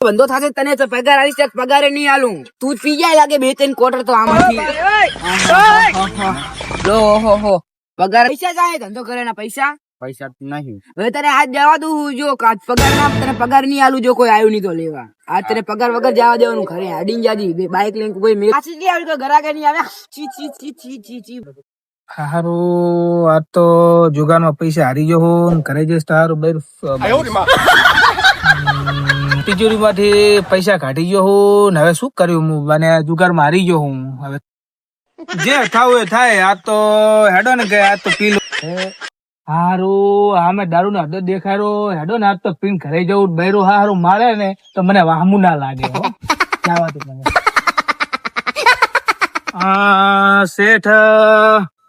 બંધો થશે તને તો પગાર આવી છે પગારે નહીં આલું તું જ પી જાય લાગે બે ત્રણ કોટર તો આમાંથી. લો હો હો પગાર પૈસા જાય ધંધો કરે ના પૈસા? પૈસા નહીં. હવે તને આજ જવા દઉં જો આજ પગાર ના તને પગાર નહીં આલું જો કોઈ આવ્યું નહીં તો લેવા. આજ તને પગાર વગર જવા દેવાનું ઘરે અડીને જાજી બાઈક લઈને કોઈ મેં પાછી નહીં આવી તો ઘરાકે નહીં આવે? ચી ચી ચી ચી ચી ચી. હારું આ તો જુગારમાં પૈસા હારી ગયો હું ને ઘરે જઈશ તો હારું બેર તિજોરી માંથી પૈસા કાઢી ગયો હું હવે શું કર્યું હું? મને જુગાર મારી ગયો હું. હવે જે થાવું એ થાય. આ તો હેડો ને ગયા આ તો પી લો હારું આમે દારૂ નો અડ્ડો દેખાડો હેડો ને આજ તો પીન ઘરે જવું બૈરું. હારું મારે ને તો મને વાહમું ના લાગે આ શેઠ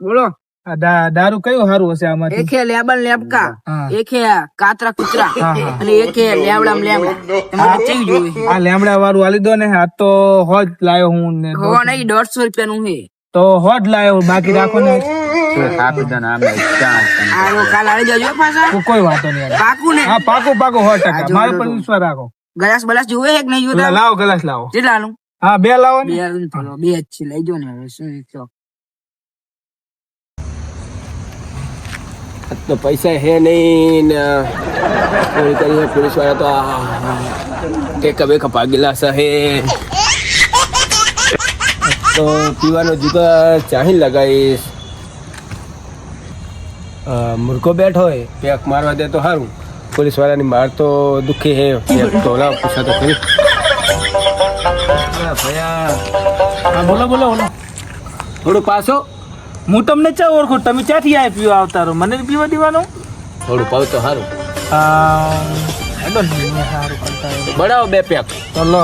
બોલો. આ દારૂ કયું સારું હશે આમાં એકે લેબલ લેબકા એકે કાતરા કૂતરા. અને એકે તમારે જોવે આ લેમડા વાળું આલી દો ને આ તો હોજ લાયો હું ને હો નહીં દોઢસો રૂપિયા નું હે. તો હોજ લાયો બાકી રાખો ને. કોઈ વાંધો નહીં યાર. પાકું ને. હા પાકો પાકો સો ટકા. જો, પર વિશ્વાસ રાખો. ગલાસ બલાસ જોવે એક નહીં જોતા? લાવો ગ્લાસ લાવો. કેટલાનું હા બે લાવો બે ને બે જ છે. લઈ જો ને હવે શું તો પૈસા હે નહીં ને ચોરી કરી પોલીસવાળા તો ટેકા બેકા ગિલાસ હે. તો પીવાનો જુગાર ચાહી લગાવીશ અ, બેઠો હોય પેક મારવા દે તો સારું પોલીસ વાળાની માર તો દુખી હે. તો પૂછા તો ખરી. ભયા. બોલો બોલો બોલો. થોડું પાછો. હું તમને ચા ઓળખું તમે ક્યાંથી આ પીવા આવતા રહો? મને પીવા દેવાનો? થોડું પાવ તો સારું. બનાવો બે પેક. તો લો.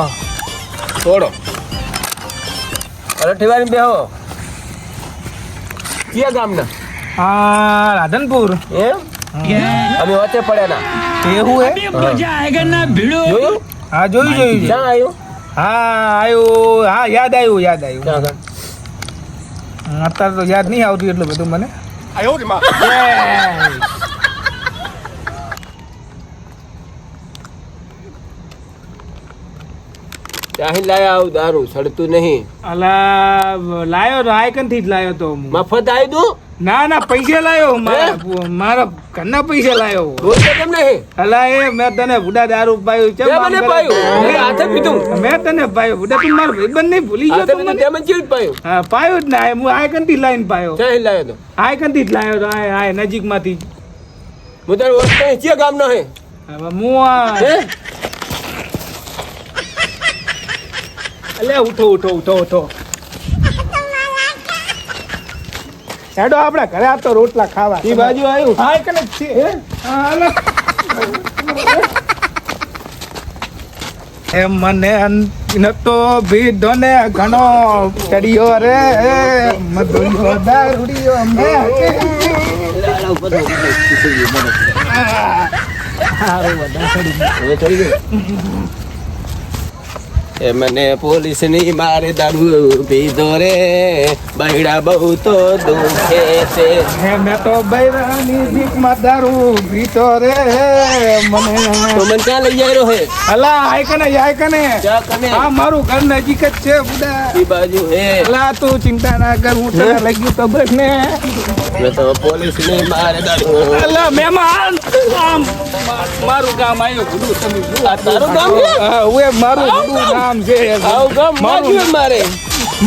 થોડો અરે ઠેવાની બેહો. કયા ગામના? હા રાધનપુર. એમ? અમે વચ્ચે પડ્યા એવું હે? જોયું? હા જોયું જોયું ક્યાં આવ્યું હા આવ્યું હા યાદ આવ્યું યાદ આવ્યું અત્યારે તો યાદ નહીં આવતું એટલું બધું મને. ત્યાંથી લાયા આવું દારૂ સડતું નહીં. અલા લાયો તો આયકનથી જ લાયો તો મફત આવી દઉં ના ના પૈસા લાયો મારા મારા ઘરના પૈસા લાયો. હું. રોજ તો કેમ નહીં અલા એ મેં તને બુડા દારૂ પાયું મને મેં હાથે પીધું. મેં તને પાયું. બુડા તું મારો ભાઈબંધ નહીં ભૂલી ગયો તું મને? જ ચીડ પાયું. હા પાયો જ ના હું આયકનથી લાઈન પાયો. ત્યાંથી લાયો તો. થી જ લાયો તો આય આય નજીકમાંથી હું તારે ઓળખતો નહીં કયા ગામનો હે? હવે હું આ અલે ઉઠો ઉઠો ઉઠો ઉઠો. હેડો આપણે ઘરે આ તો રોટલા ખાવા. એ બાજુ આવ્યું હા એક જ છે. એ મને નતો ભીડો ને ઘણો ચડિયો રે. મધુયો દારૂડિયો મેં. હવે ચડી ગયો? એ મને પોલીસની મારે દારૂ પીધો રે બૈડા બહુ તો દુખે છે હે મેં તો બૈરાની ભીખમાં દારૂ પીતો રે મને તો મને ક્યાં લઈ જાય રહ્યો હે અલા આય કને આય કને ક્યાં કને આ મારું ઘર નજીક જ છે બુડા ઈ બાજુ હે અલા તું ચિંતા ના કર હું તને લઈ તો બસ ને મેં તો પોલીસની મારે દારૂ અલા મહેમાન આમ મા- મારું ગામ આવ્યું ગુડુ તમે શું આ તારું ગામ છે હા ઓએ મારું ગુડુ નામ છે મારું મારું.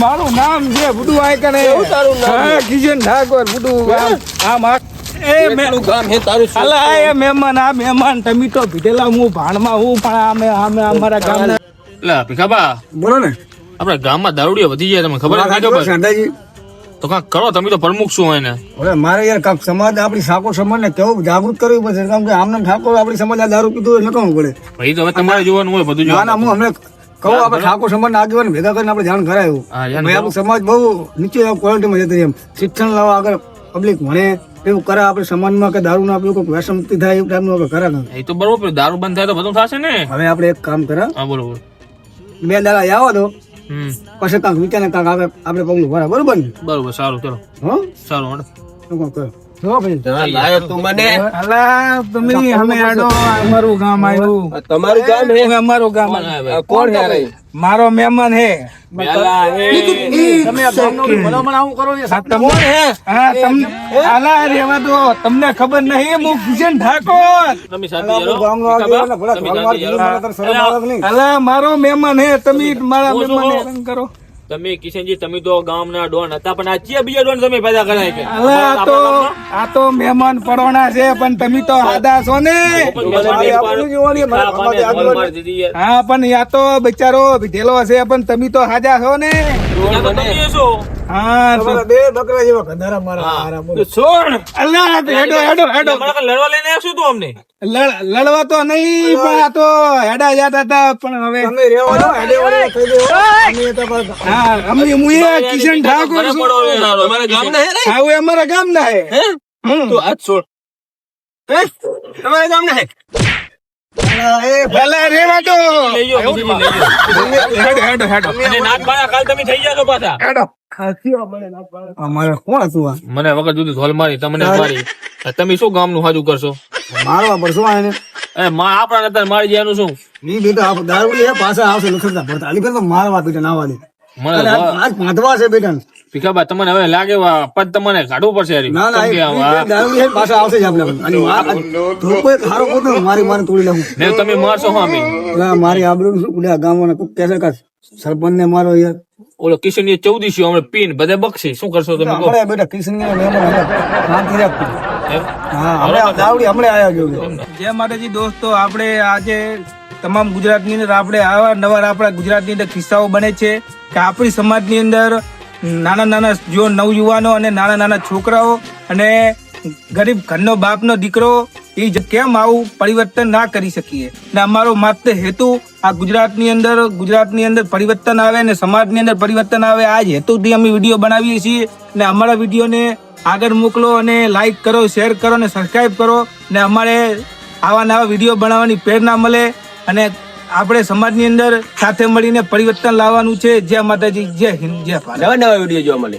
મારે નામ છે બુડુ આય કને એવું તારું નામ છે? હા કિશન ઠાકોર બુડુ આમ આ એ મે તારું ગામ હે તારું શું? અલા એ મહેમાન આ મહેમાન તમે તો ભીટેલા હું ભાણમાં હું પણ આમે આમે અમારા ગામના એટલે ભીખાબા. બોલો ને. આપણે ગામમાં દારૂડિયો વધી જાય તમને ખબર નહીં ખબર? શાંતાજી તો કાંક કરો તમે તો પ્રમુખ શું હોય ને હવે મારે યાર કાંક સમાજ આપણી સાકો સમાજ ને કેવું જાગૃત કરવું પડશે? કારણ કે આમને ઠાકોર આપણી સમાજ આ દારૂ પીધું એટલે કોણ પડે. ભાઈ તો હવે તમારે જોવાનું હોય બધું ના ના હું હમણાં કહું આપણે ઠાકોર સમાજ ના આગેવાન ભેગા કરીને આપણે જાણ કરાયું. ભાઈ આપણું સમાજ બહુ નીચે ક્વોલિટીમાં જતી એમ શિક્ષણ લાવવા આગળ પબ્લિક ભણે એવું કરે આપણે સમાજમાં કે દારૂ ના પીવું કોઈ વ્યસમતિ થાય એવું ટાઈપનું આપણે કરે એ તો બરોબર દારૂ બંધ થાય તો બધું થશે ને. હવે આપણે એક કામ કરે. હા બોલો બોલો બે દાડા આવો તો. પછી કાંક વિચારે કાંક આપણે આપણે પગલું ભરા બરોબર ને? બરોબર સારું ચલો. હા? સારું હેડો. શું કાંક કરો જો ભાઈ. હા, લાયો તું મને. અલા તમે અમે હેડો અમારું ગામ આવ્યું આ તમારું ગામ હે? અમે અમારું ગામ આ કોણ હે રે? મારો મહેમાન હે. તમને ખબર નહીં હું કિશન ઠાકોર. મારો મહેમાન હે. તમે મારા મહેમાન કરો. તમે કિશનજી તમે તો ગામના ડોન હતા પણ આ ચિયા બીજા ડોન તમે પેદા કરાય કે અલા આ તો આ તો મહેમાન પરોણા છે પણ તમે તો આદા છો ને? હા પણ યા તો બિચારો વિધેલો હશે પણ તમે તો હાજા છો ને? હા બે બકરા જેવા ગધારા મારા હારા બોલો. અલા હેડો હેડો હેડો લડવા લઈને આવશું તું અમને. લડવા તો નહીં પણ આ તો હેડા જતા હતા પણ હવે તમે રહેવા દો, હેડે વળે કહી દો. અમે તો હા અમે હું કિશન ઠાકોર છું. તમારા ગામના હે હા અમારા ગામ ના હે? તો આજ છોડ. તમારા ગામ ના હે? એ ભલે રેવા દો લઈ જાઓ, કિશનજી, લઈ જાઓ. હેડો હેડો હેડો. અને નાક કાલ તમે થઈ જાશો પાછા. હેડો. અમારે કોણ હતું મને વખત જુદી ધોલ મારી તમને મારી. તમે શું ગામનું હાજુ કરશો? મારવા પડશો આ એ માં આપણા નતા મારી જવાનું શું? ની બેટા આ દારૂડી પાછા આવશે લખતા ભરતા. આલી તો મારવા બેટા નાવા દે. મને પાંચવા આજ આજ પાંધવા છે બેટા ભીખાબા તમને હવે લાગે પદ તમને કાઢવું પડશે હારી. ના ના પાછા આવશે જ આપણે. અને ધોકો એક હારો પોતે મારી મારે તોડી નાખું. ને તમે મારશો હા અમે ના, મારી આબરૂ શું? ઉડ્યા ગામવાળા કોક કહેશે કે સરપંચ ને મારો યાર. ઓલો કિશનની ચૌદીસી હમણાં પીન બધે બક્ષી શું કરશો તમે કહો? હમણાં બેટા આયા ગયો જય માતાજી દોસ્તો આપણે આજે તમામ ગુજરાતની અંદર આપણે આવા નવા આપણા ગુજરાતની અંદર કિસ્સાઓ બને છે કે આપણી સમાજની અંદર નાના નાના જો નવયુવાનો અને નાના નાના છોકરાઓ અને ગરીબ ઘરનો બાપનો દીકરો, એ કેમ આવું પરિવર્તન ના કરી શકીએ? ને અમારો માત્ર હેતુ આ ગુજરાતની અંદર ગુજરાતની અંદર પરિવર્તન આવે ને સમાજની અંદર પરિવર્તન આવે, આ જ હેતુથી અમે વીડિયો બનાવીએ છીએ. ને અમારા વિડીયોને આગળ મોકલો અને લાઈક કરો શેર કરો અને સબસ્ક્રાઈબ કરો. ને અમારે આવા નવા વીડિયો બનાવવાની પ્રેરણા મળે અને આપણે સમાજની અંદર સાથે મળીને પરિવર્તન લાવવાનું છે. જય માતાજી, જય હિન્દ, જય નવા નવા વીડિયો જોવા મળે.